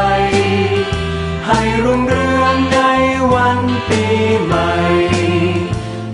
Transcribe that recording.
ย